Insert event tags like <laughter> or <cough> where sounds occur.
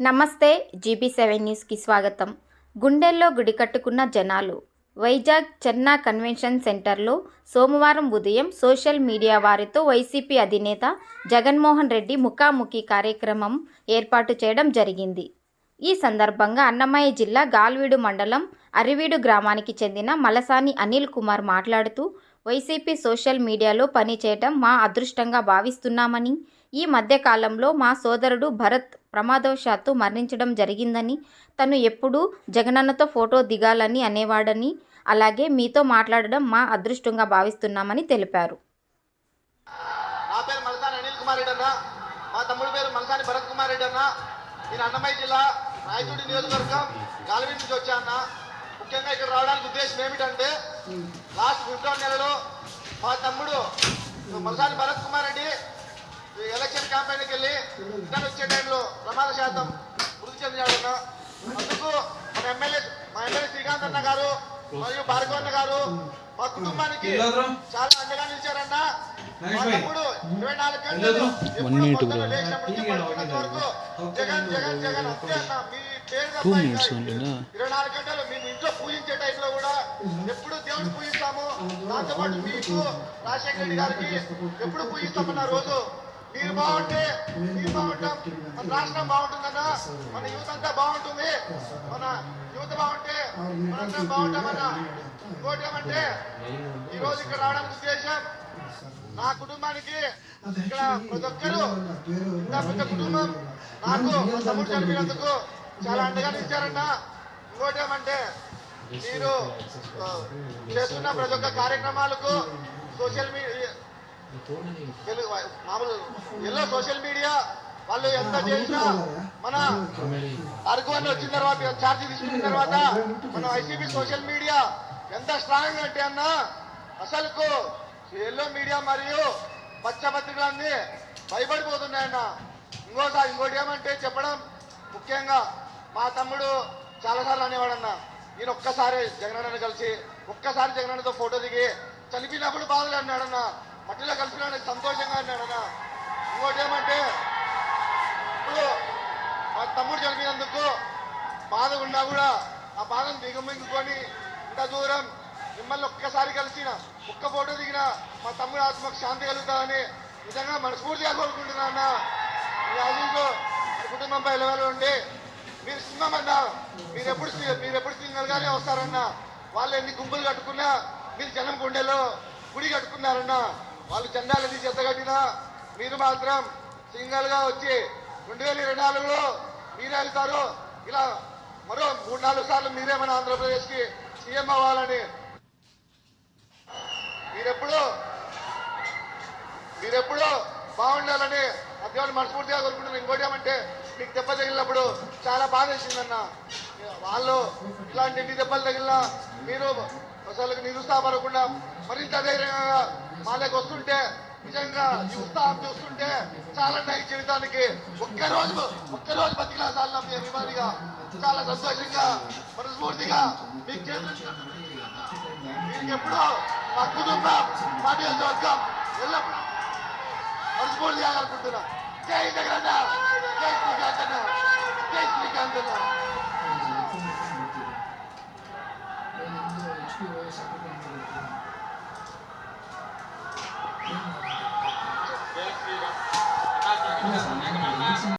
నమస్తే GB seven న్యూస్కి స్వాగతం. గుండెల్లో గుడి కట్టుకున్న జనాలు. వైజాగ్ చెన్నా కన్వెన్షన్ సెంటర్లో సోమవారం ఉదయం సోషల్ మీడియా వారితో వైసీపీ అధినేత జగన్మోహన్ రెడ్డి ముఖాముఖి కార్యక్రమం ఏర్పాటు చేయడం జరిగింది. ఈ సందర్భంగా అన్నమయ్య జిల్లా గాల్వీడు మండలం అరివీడు గ్రామానికి చెందిన మలసాని అనిల్ కుమార్ మాట్లాడుతూ వైసీపీ సోషల్ మీడియాలో పనిచేయటం మా అదృష్టంగా భావిస్తున్నామని ఈ మధ్యకాలంలో మా సోదరుడు భరత్ ప్రమాదవశాత్తు మరణించడం జరిగిందని తను ఎప్పుడూ జగనన్నతో ఫోటో దిగాలని అనేవాడని అలాగే మీతో మాట్లాడడం మా అదృష్టంగా భావిస్తున్నామని తెలిపారు. నా పేరు మలసాని అనిల్ కుమార్ రెడ్డి అన్న. మా తమ్ముడి పేరు మలసాని భరత్ కుమార్ రెడ్డి అన్న. నేను అన్నమయ్య జిల్లా రాయచూడి నియోజకవర్గం గాలివీ నుంచి వచ్చా అన్న. ముఖ్యంగా ఇక్కడ రావడానికి ఉద్దేశం ఏమిటంటే ఫిబ్రవరి నెలలో మా తమ్ముడు మలసాని భరత్ కుమార్ రెడ్డి ఎలక్షన్ క్యాంపెయిన్కి వెళ్ళి రిటర్న్ వచ్చే టైంలో ప్రమాద శాతం మృతి చెందినాడు అన్న. అందుకు మన ఎమ్మెల్యే మా ఎమ్మెల్యే శ్రీకాంత్ అన్న గారు మరియు భార్గవ్ అన్న గారు మా కుటుంబానికి చాలా అండగా నిలిచారన్న. మా తమ్ముడు ఇరవై నాలుగు గంటలు జగన్ జగన్ జగన్ అంతే అన్న. మీ పేరు ఇరవై నాలుగు గంటలు మేము ఇంట్లో పూజించే టైంలో కూడా ఎప్పుడు దేవుడు పూజిస్తాము నాతో పాటు మీకు రాజశేఖర రెడ్డి గారికి ఎప్పుడు పూజిస్తామన్న రోజు మీరు బాగుంటే మీరు బాగుంటాం మన రాష్ట్రం బాగుంటుందన్న మన యూత్ అంతా బాగుంటుంది మన యూత్ బాగుంటే మనందరం బాగుంటామన్న ఇంకోటి ఏమంటే ఈ రోజు ఇక్కడ రావడానికి ఉద్దేశం నా కుటుంబానికి ఇక్కడ ప్రతి ఒక్కరు ఇంత పెద్ద కుటుంబం నాకు తమ్ముడు చనిపోయినందుకు చాలా అండగా నిలిచారన్న ఇంకోటి ఏమంటే మీరు చేస్తున్న ప్రతి ఒక్క కార్యక్రమాలకు సోషల్ మీడియా తెలుగు మామూలు ఎల్లో సోషల్ మీడియా వాళ్ళు ఎంత చేసినా మన అరకు అని వచ్చిన తర్వాత ఛార్జ్ తీసుకున్న తర్వాత మన వైసీపీ సోషల్ మీడియా ఎంత స్ట్రాంగ్ అంటే అన్న అసలుకు ఎల్లో మీడియా మరియు పచ్చపత్రికలన్నీ భయపడిపోతున్నాయన్న. ఇంకోసారి ఇంకోటి ఏమంటే చెప్పడం ముఖ్యంగా మా తమ్ముడు చాలాసార్లు అనేవాడన్నా. నేను ఒక్కసారి జగనన్న కలిసి ఒక్కసారి జగనన్నతో ఫోటో దిగి చనిపోయినప్పుడు బాధలు అన్నాడన్న మట్టిలో కలిసినాడు సంతోషంగా అన్నాడన్న. ఇంకోటి ఏమంటే ఇప్పుడు మా తమ్ముడు చనిపోయినందుకు బాధ ఉన్నా కూడా ఆ బాధను దిగమింగుకొని ఇంత దూరం మిమ్మల్ని ఒక్కసారి కలిసిన ఒక్క ఫోటో దిగిన మా తమ్ముడు ఆత్మకు శాంతి కలుగుతామని నిజంగా మనస్ఫూర్తిగా కోరుకుంటున్నా అన్న. ఈ ఆశీస్సు కుటుంబంపై లెవెల్ ఉండి మీరు సింహమన్నా అన్న మీరు ఎప్పుడు మీరు ఎప్పుడు సింగల్గానే వస్తారన్నా వస్తారన్న వాళ్ళు ఎన్ని గుంపులు కట్టుకున్నా మీరు జనం గుండెలో గుడి కట్టుకున్నారన్న వాళ్ళు జెండాలు ఎన్ని చెత్త కట్టినా మీరు మాత్రం సింగల్గా వచ్చి రెండు వేల ఇరవై నాలుగులో మీరే వెళ్తారు ఇలా మరో మూడు నాలుగు సార్లు మీరే మన ఆంధ్రప్రదేశ్కి సీఎం అవ్వాలని. మీరెప్పుడు మీరెప్పుడు బాగుండాలని అధ్యయనం మనస్ఫూర్తిగా కోరుకుంటున్నారు ఇంకోటి ఏమంటే తగిలినప్పుడు చాలా బాధ వేసిందన్న. వాళ్ళు ఇలాంటి ఎన్ని దెబ్బలు తగిలినా మీరు అసలు నిరుత్సాహపడకుండా మరింత ధైర్యంగా మా దగ్గర వస్తుంటే నిజంగా ఈ ఉత్సాహం చూస్తుంటే చాలా ఈ జీవితానికి. ఒక్కరోజు ఒక్కరోజు బతికినా చాలా మీ అభిమానిగా. చాలా సంతోషంగా మనస్ఫూర్తిగా మీకు చేతులు ఎప్పుడో మా కుటుంబం మా నియోజకవర్గం ఎల్లప్పుడూ మనస్ఫూర్తిగా అనుకుంటున్నా జై జగన్ జై Yeah. <laughs>